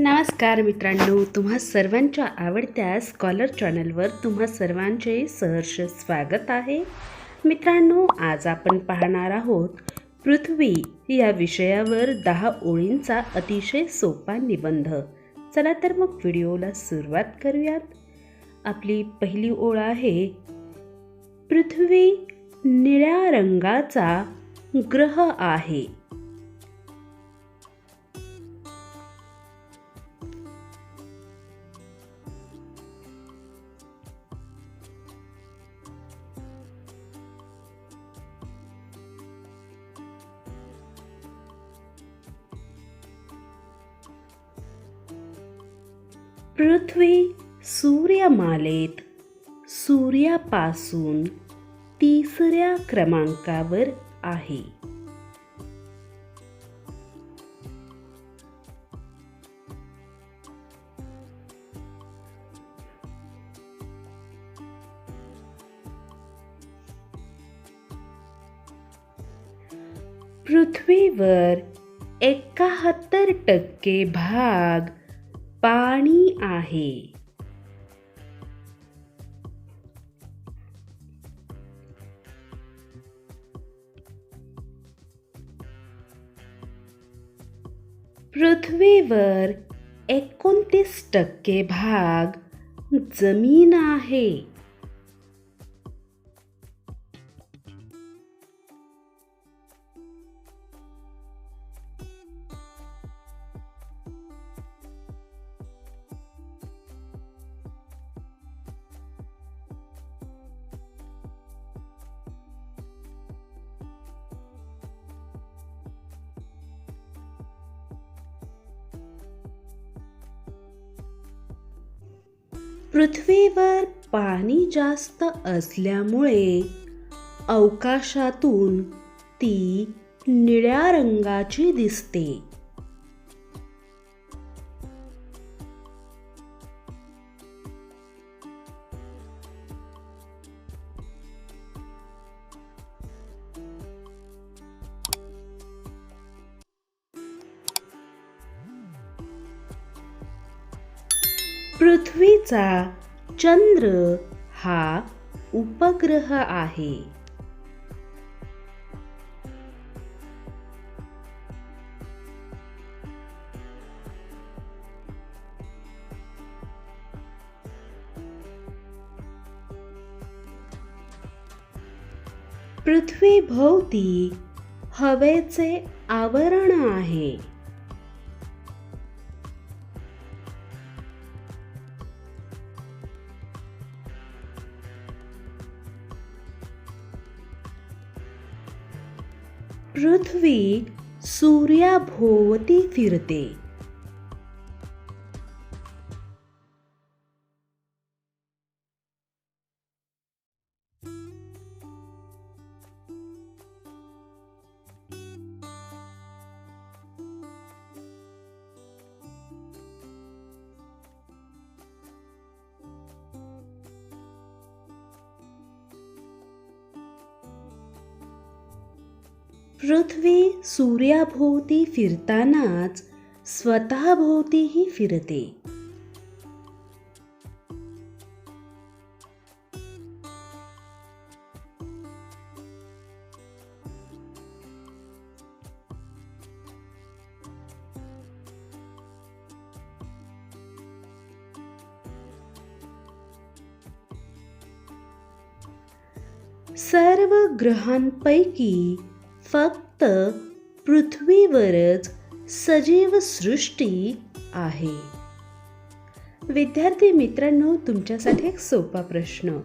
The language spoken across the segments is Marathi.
नमस्कार मित्रांनो तुम्हा सर्वांच्या आवडत्या स्कॉलर चॅनलवर तुम्हा सर्वांचे सहर्ष स्वागत आहे. मित्रांनो आज आपण पाहणार आहोत पृथ्वी या विषयावर दहा ओळींचा अतिशय सोपा निबंध. चला तर मग व्हिडिओला सुरुवात करूयात. आपली पहिली ओळ आहे पृथ्वी निळ्या रंगाचा ग्रह आहे. पृथ्वी सूर्यमालेत. सूर्यापासून तिसऱ्या क्रमांकावर आहे. पृथ्वीवर एकाहत्तर टक्के भाग आहे. पृथ्वीवर एकोणतीस टक्के भाग जमीन आहे. पृथ्वीवर पाणी जास्त असल्यामुळे अवकाशातून ती निळ्या रंगाची दिसते. पृथ्वीचा चंद्र हा उपग्रह आहे. पृथ्वीभोवती हवेचे आवरण आहे. पृथ्वी सूर्याभोवती फिरते. पृथ्वी सूर्याभोवती फिरतानाच स्वतःभोवतीही फिरते. सर्व ग्रहांपैकी फक्त पृथ्वीवरच सजीव सृष्टी आहे. विद्यार्थी मित्रांनो तुमच्यासाठी एक सोपा प्रश्न.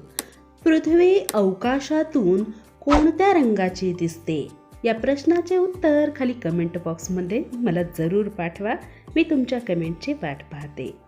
पृथ्वी अवकाशातून कोणत्या रंगाची दिसते? या प्रश्नाचे उत्तर खाली कमेंट बॉक्समध्ये मला जरूर पाठवा. मी तुमच्या कमेंटची वाट पाहते.